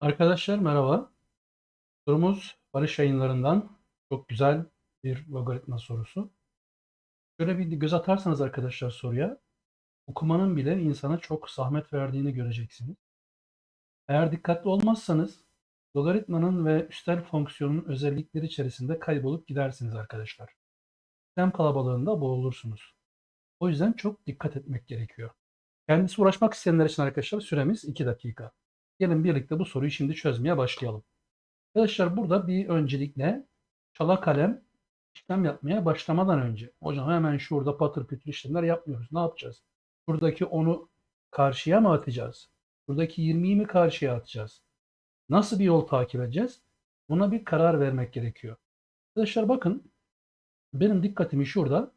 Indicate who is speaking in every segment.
Speaker 1: Arkadaşlar merhaba. Sorumuz Barış Yayınları'ndan çok güzel bir logaritma sorusu. Şöyle bir göz atarsanız arkadaşlar soruya, okumanın bile insana çok zahmet verdiğini göreceksiniz. Eğer dikkatli olmazsanız logaritmanın ve üstel fonksiyonun özellikleri içerisinde kaybolup gidersiniz arkadaşlar. Sistem kalabalığında boğulursunuz. O yüzden çok dikkat etmek gerekiyor. Kendisi uğraşmak isteyenler için arkadaşlar süremiz 2 dakika. Gelin birlikte bu soruyu şimdi çözmeye başlayalım. Arkadaşlar burada bir öncelikle çala kalem işlem yapmaya başlamadan önce. Hocam hemen şurada patır kütür işlemler yapmıyoruz. Ne yapacağız? Buradaki 10'u karşıya mı atacağız? Buradaki 20'yi mi karşıya atacağız? Nasıl bir yol takip edeceğiz? Buna bir karar vermek gerekiyor. Arkadaşlar bakın benim dikkatimi şurada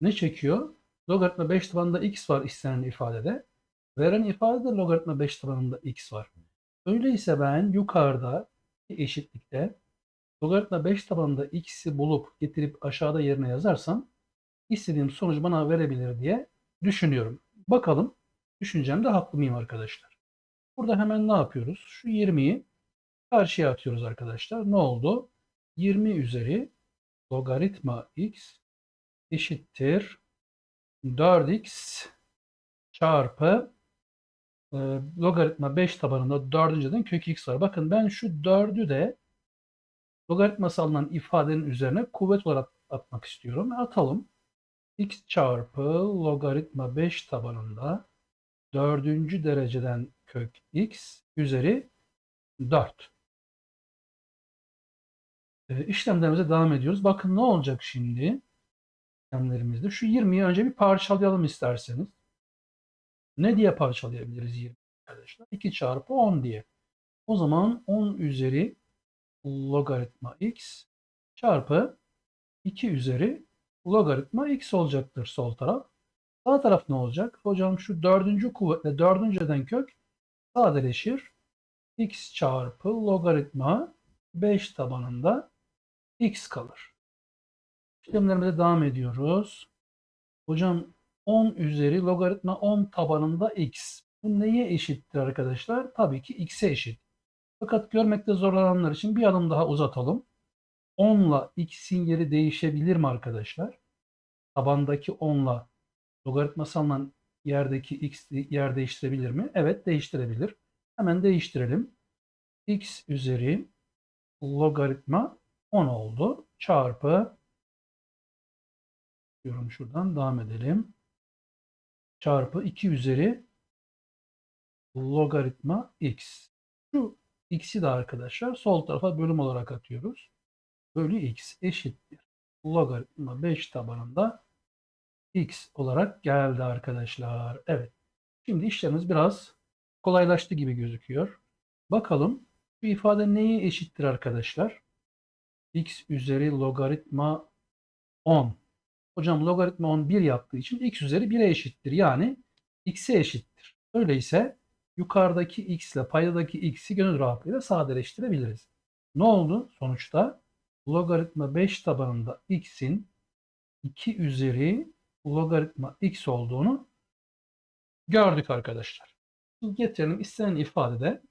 Speaker 1: ne çekiyor? Logaritma 5 tabanında x var istenen ifadede. Veren ifadede logaritma 5 tabanında x var. Öyleyse ben yukarıda eşitlikte logaritma 5 tabanında x'i bulup getirip aşağıda yerine yazarsam istediğim sonucu bana verebilir diye düşünüyorum. Bakalım düşüncemde haklı mıyım arkadaşlar? Burada hemen ne yapıyoruz? Şu 20'yi karşıya atıyoruz arkadaşlar. Ne oldu? 20 üzeri logaritma x eşittir 4x çarpı e, logaritma 5 tabanında 4. kök x var. Bakın ben şu 4'ü de logaritması alınan ifadenin üzerine kuvvet olarak atmak istiyorum. Atalım. x çarpı logaritma 5 tabanında 4. dereceden kök x üzeri 4. E, işlemlerimize devam ediyoruz. Bakın ne olacak şimdi? işlemlerimizde. Şu 20'yi önce bir parçalayalım isterseniz. Ne diye parçalayabiliriz 20 arkadaşlar? 2 çarpı 10 diye. O zaman 10 üzeri logaritma x çarpı 2 üzeri logaritma x olacaktır sol taraf. Sağ taraf ne olacak? Hocam şu dördüncü kuvvetle dördüncüden kök sadeleşir. x çarpı logaritma 5 tabanında x kalır. İşlemlerimize devam ediyoruz. Hocam 10 üzeri logaritma 10 tabanında x. Bu neye eşittir arkadaşlar? Tabii ki x'e eşit. Fakat görmekte zorlananlar için bir adım daha uzatalım. 10 ile x'in yeri değişebilir mi arkadaşlar? Tabandaki 10 ile logaritması alınan yerdeki x yer değiştirebilir mi? Evet değiştirebilir. Hemen değiştirelim. x üzeri logaritma 10 oldu. Çarpı diyorum şuradan devam edelim. Çarpı 2 üzeri logaritma x. Şu x'i de arkadaşlar sol tarafa bölüm olarak atıyoruz. Bölü x eşittir. Logaritma 5 tabanında x olarak geldi arkadaşlar. Evet. Şimdi işlemimiz biraz kolaylaştı gibi gözüküyor. Bakalım bu ifade neye eşittir arkadaşlar? x üzeri logaritma 10 Hocam logaritma 10 1 yaptığı için x üzeri 1'e eşittir. Yani x'e eşittir. Öyleyse yukarıdaki x ile paydadaki x'i gönül rahatlığıyla sadeleştirebiliriz. Ne oldu? Sonuçta logaritma 5 tabanında x'in 2 üzeri logaritma x olduğunu gördük arkadaşlar. Şimdi getirelim istenen ifadede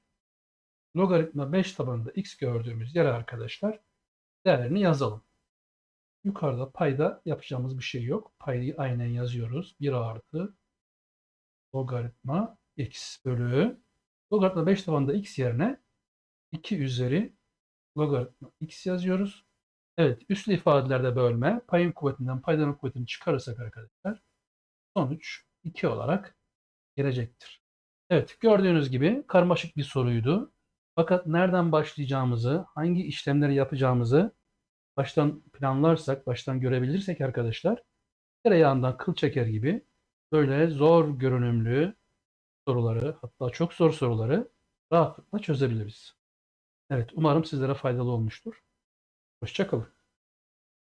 Speaker 1: logaritma 5 tabanında x gördüğümüz yere arkadaşlar değerini yazalım. Yukarıda payda yapacağımız bir şey yok. Payı aynen yazıyoruz. 1 artı logaritma x bölü logaritma 5 tabanında x yerine 2 üzeri logaritma x yazıyoruz. Evet üslü ifadelerde bölme payın kuvvetinden paydanın kuvvetini çıkarırsak arkadaşlar sonuç 2 olarak gelecektir. Evet gördüğünüz gibi karmaşık bir soruydu. Fakat nereden başlayacağımızı, hangi işlemleri yapacağımızı baştan planlarsak, baştan görebilirsek arkadaşlar tereyağından kıl çeker gibi böyle zor görünümlü soruları hatta çok zor soruları rahatlıkla çözebiliriz. Evet umarım sizlere faydalı olmuştur. Hoşçakalın.